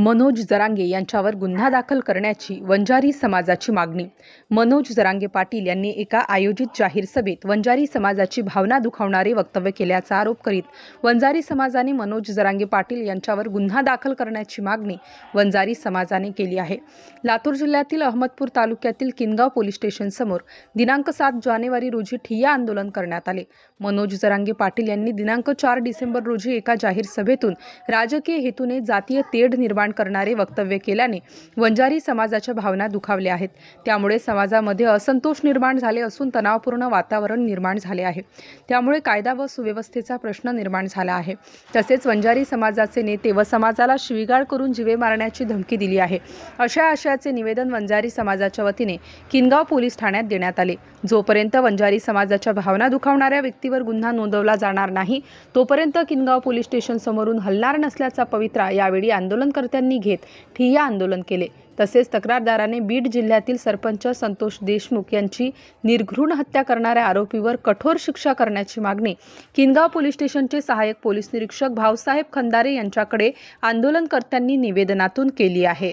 मनोज जरांगे यांच्यावर गुन्हा दाखल करण्याची वंजारी समाजाची मागणी. मनोज जरांगे पाटील यांनी एका आयोजित जाहीर सभेत वंजारी समाजाची भावना दुखावणारे वक्तव्य केल्याचा आरोप करीत वंजारी समाजाने मनोज जरांगे पाटील यांच्यावर गुन्हा दाखल करण्याची मागणी वंजारी समाजाने केली आहे. लातूर जिल्ह्यातील अहमदपूर तालुक्यातील किनगाव पोलीस स्टेशन समोर दिनांक सात जानेवारी रोजी ठिय्या आंदोलन करण्यात आले. मनोज जरांगे पाटील यांनी दिनांक चार डिसेंबर रोजी एका जाहीर सभेतून राजकीय हेतूने जातीय तेढ निर्माण करणारे वक्तव्य केल्याने वंजारी समाजाच्या भावना दुखावल्या आहेत. त्यामुळे समाजामध्ये असंतोष निर्माण झाले असून तणावपूर्ण वातावरण निर्माण झाले आहे. त्यामुळे कायदा व सुव्यवस्थेचा प्रश्न निर्माण झाला आहे. तसेच वंजारी समाजाचे नेते व समाजाला शिवीगाळ करून जीवे मारण्याची धमकी दिली आहे. अशा आशयाचे निवेदन वंजारी समाजाच्या वतीने किनगाव पोलीस ठाण्यात देण्यात आले. जोपर्यंत वंजारी समाजाच्या भावना दुखावणाऱ्या व्यक्तीवर गुन्हा नोंदवला जाणार नाही तोपर्यंत किनगाव पोलीस स्टेशन समोरून हलणार नसल्याचा पवित्रा यावेळी आंदोलनकर्त्यांनी घेत ठिय्या आंदोलन केले. तसेच तक्रारदाराने बीड जिल्ह्यातील सरपंच संतोष देशमुख यांची निर्घृण हत्या करणाऱ्या आरोपीवर कठोर शिक्षा करण्याची मागणी किनगाव पोलीस स्टेशनचे सहाय्यक पोलीस निरीक्षक भाऊसाहेब खंदारे यांच्याकडे आंदोलनकर्त्यांनी निवेदनातून केली आहे.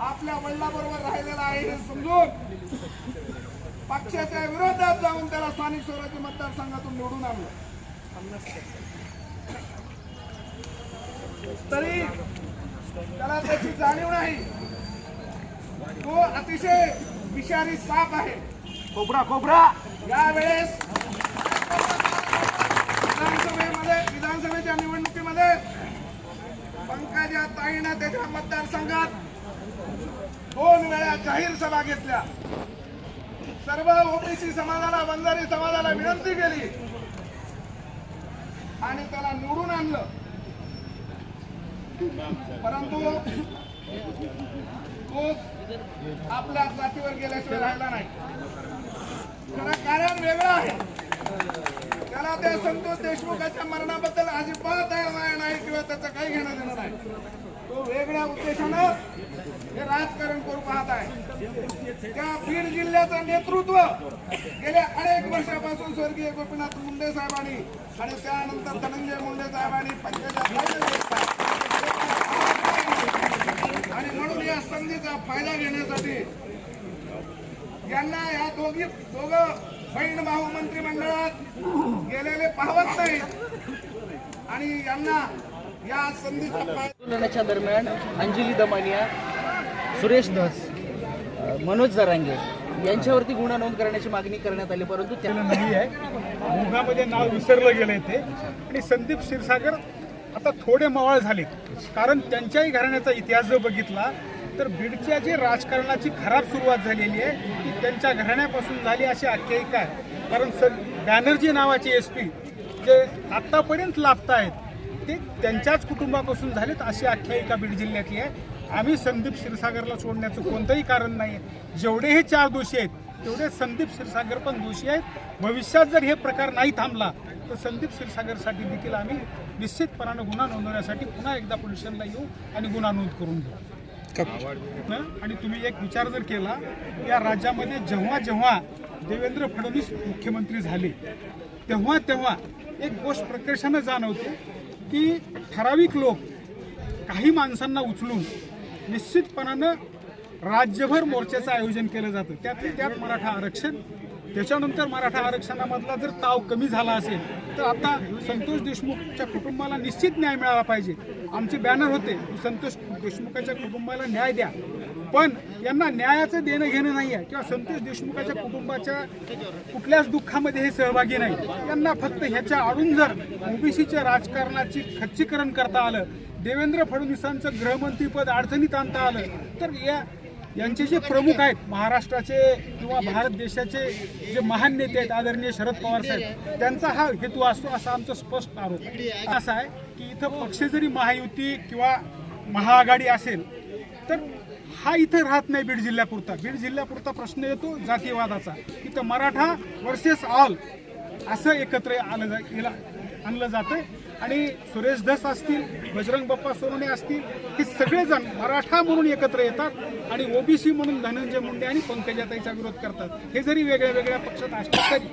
आपल्या वडिलाबरोबर राहिलेला आहे हे समजून. पक्षाच्या विरोधात जाऊन त्याला स्थानिक स्वराज्य मतदारसंघातून निवडून आणलं. तरी त्याला त्याची जाणीव नाही. तो अतिशय विषारी साप आहे. खोबरा खोबरा यावेळेस विधानसभेमध्ये विधानसभेच्या निवडणुकीमध्ये पंकजा ताईनं त्याच्या मतदारसंघात दोन वेळा जाहीर सभा घेतल्या. सर्व ओबीसी समाजाला बंजारी समाजाला विनंती केली. आणि त्याला निवडून आणलं. परंतु तो आपल्या जातीवर गेल्याशिवाय राहिला नाही. त्याला कारण वेगळं आहे. त्याला त्या संतोष देशमुखाच्या मरणाबद्दल अजिबात माया नाही किंवा त्याचं काही घेणं देणं नाही. तो वेगळ्या उद्देशानं हे राजकारण करू पाहत आहे. त्या बीड जिल्ह्याचं नेतृत्व गेल्या अनेक वर्षापासून स्वर्गीय गोपीनाथ मुंडे साहेबांनी आणि त्यानंतर धनंजय मुंडे साहेबांनी पंचायत आणि म्हणून या संधीचा फायदा घेण्यासाठी यांना या दोघी दोघं बहीण भाऊ मंत्रिमंडळात गेलेले पाहत नाहीत. आणि यांना या संधीचा फायदा आंदोलनाच्या दरम्यान अंजली दमानिया सुरेश धस मनोज जरांगे यांच्यावरती गुन्हा नोंद करण्याची मागणी करण्यात आली परंतु त्या केलं नाही आहे मुघामध्ये नाव विसरलं गेलंय ते. आणि संदीप क्षीरसागर आता थोडे मवाळ झाले कारण त्यांच्याही घराण्याचा इतिहास जर बघितला तर बीडच्या जी राजकारणाची खराब सुरुवात झालेली आहे ती त्यांच्या घराण्यापासून झाली अशी आख्यायिका आहे. कारण सर बॅनर्जी नावाचे एस पी जे आत्तापर्यंत लाभत आहेत ते त्यांच्याच कुटुंबापासून झालेत अशी आख्यायिका बीड जिल्ह्यातली आहे. आम्ही संदीप क्षीरसागरला सोडण्याचं कोणतंही कारण नाही जेवढे हे चार दोषी आहेत तेवढे संदीप क्षीरसागर पण दोषी आहेत. भविष्यात जर हे प्रकार नाही थांबला तर संदीप क्षीरसागरसाठी देखील आम्ही निश्चितपणानं गुन्हा नोंदवण्यासाठी पुन्हा एकदा पोलिसांना येऊ आणि गुन्हा नोंद करून घेऊ? आणि तुम्ही एक विचार जर केला या राज्यामध्ये जेव्हा जेव्हा देवेंद्र फडणवीस मुख्यमंत्री झाले तेव्हा तेव्हा एक गोष्ट प्रकर्षानं जाणवते की ठराविक लोक काही माणसांना उचलून निश्चितपणानं राज्यभर मोर्चाचं आयोजन केलं जातं. त्यातले त्यात मराठा आरक्षण. त्याच्यानंतर मराठा आरक्षणामधला जर ताव कमी झाला असेल तर आता संतोष देशमुखच्या कुटुंबाला निश्चित न्याय मिळाला पाहिजे. आमचे बॅनर होते संतोष देशमुखाच्या कुटुंबाला न्याय द्या. पण यांना न्यायाचं देणं घेणं नाही आहे किंवा संतोष देशमुखाच्या कुटुंबाच्या कुठल्याच दुःखामध्ये हे सहभागी नाही. यांना फक्त ह्याच्या आडून जर ओबीसीच्या राजकारणाची खच्चीकरण करता आलं देवेंद्र फडणवीसांचं गृहमंत्रीपद अडचणीत आणता आलं तर या यांचे जे प्रमुख आहेत महाराष्ट्राचे किंवा भारत देशाचे जे महान नेते आहेत आदरणीय शरद पवार साहेब त्यांचा हा हेतू असतो असा आमचा स्पष्ट आरोप असा आहे की इथं पक्ष जरी महायुती किंवा महाआघाडी असेल तर हा इथं राहत नाही बीड जिल्ह्यापुरता. बीड जिल्ह्यापुरता प्रश्न येतो जातीयवादाचा. इथं मराठा वर्सेस ऑल असं एकत्र आलं जा आणलं जातं आणि सुरेश धस असतील बजरंग बाप्पा सोनवणे असतील हे सगळेजण मराठा म्हणून एकत्र येतात आणि ओबीसी म्हणून धनंजय मुंडे आणि पंकजाताईचा विरोध करतात. हे जरी वेगळ्या वेगळ्या पक्षात असले तरी.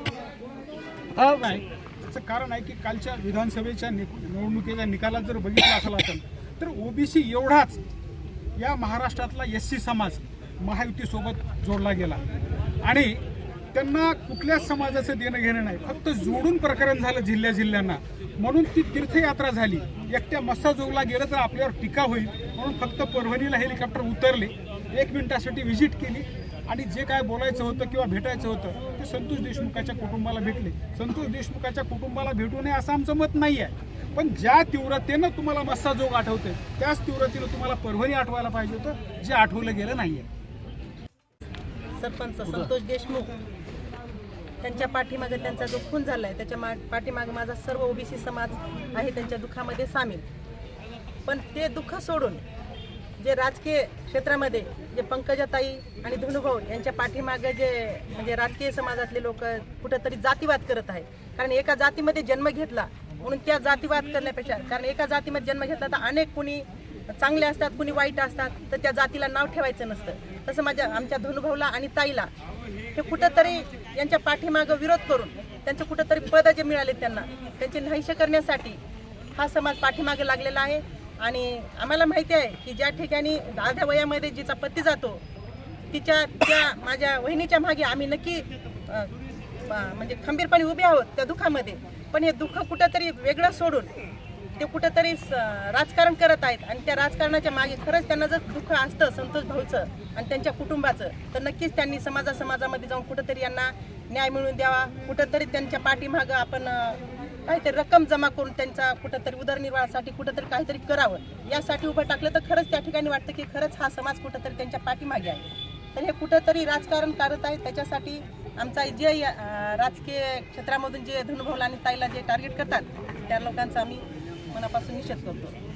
हा नाही त्याचं कारण आहे की कालच्या विधानसभेच्या निवडणुकीच्या निकालात जर बघितलं असेल आपण तर ओबीसी एवढाच या महाराष्ट्रातला एस सी समाज महायुतीसोबत जोडला गेला. आणि त्यांना कुठल्याच समाजाचं देणं घेणं नाही. फक्त जोडून प्रकरण झालं जिल्ह्या जिल्ह्यांना. म्हणून ती तीर्थयात्रा झाली. एकट्या मस्साजोगला गेलं तर आपल्यावर टीका होईल. म्हणून फक्त परभणीला हेलिकॉप्टर उतरले. एक मिनिटासाठी व्हिजिट केली. आणि जे काय बोलायचं होतं किंवा भेटायचं होतं ते संतोष देशमुखाच्या कुटुंबाला भेटले. संतोष देशमुखाच्या कुटुंबाला भेटू नये असं आमचं मत नाही आहे. पण ज्या तीव्रतेनं तुम्हाला मस्साजोग आठवते त्याच तीव्रतेनं तुम्हाला परभणी आठवायला पाहिजे होतं जे आठवलं गेलं नाही आहे सरपंच संतोष देशमुख. त्यांच्या पाठीमागे त्यांचा जो खून झालाय त्याच्या मा पाठीमागे माझा सर्व ओबीसी समाज आहे त्यांच्या दुःखामध्ये सामील. पण ते दुःख सोडून जे राजकीय क्षेत्रामध्ये जे पंकजाताई आणि धनुभाऊ यांच्या पाठीमागे जे म्हणजे राजकीय समाजातले लोक कुठंतरी जातीवाद करत आहे कारण एका जातीमध्ये जन्म घेतला म्हणून त्या जातीवाद करण्यापेक्षा कारण एका जातीमध्ये जन्म घेतला तर अनेक कुणी चांगले असतात कुणी वाईट असतात तर त्या जातीला नाव ठेवायचं नसतं. तसं माझ्या आमच्या धनुभाऊला आणि ताईला हे कुठंतरी यांच्या पाठीमागं विरोध करून त्यांचं कुठंतरी पद जे मिळाले त्यांना त्यांचे नाहीसे करण्यासाठी हा समाज पाठीमागे लागलेला आहे. आणि आम्हाला माहिती आहे की ज्या ठिकाणी अर्ध्या वयामध्ये जिचा पती जातो तिच्या त्या माझ्या वहिनीच्या मागे आम्ही नक्की म्हणजे खंबीरपणे उभे आहोत त्या दुःखामध्ये. पण हे दुःख कुठंतरी वेगळं सोडून ते कुठंतरी स- राजकारण करत आहेत आणि त्या राजकारणाच्या मागे खरंच त्यांना जर दुःख असतं संतोष भाऊचं आणि त्यांच्या कुटुंबाचं तर नक्कीच त्यांनी समाजा समाजामध्ये जाऊन कुठंतरी यांना न्याय मिळवून द्यावा. कुठंतरी त्यांच्या पाठीमागं आपण काहीतरी रक्कम जमा करून त्यांचा कुठंतरी उदरनिर्वाहासाठी कुठंतरी काहीतरी करावं. यासाठी उभं टाकलं तर खरंच त्या ठिकाणी वाटतं की खरंच हा समाज कुठंतरी त्यांच्या पाठीमागे आहे. तर हे कुठंतरी राजकारण करत आहे त्याच्यासाठी आमचा जे राजकीय क्षेत्रामधून जे धनुभाऊला आणि ताईला जे टार्गेट करतात त्या लोकांचा आम्ही मनापासून निषेध करतो.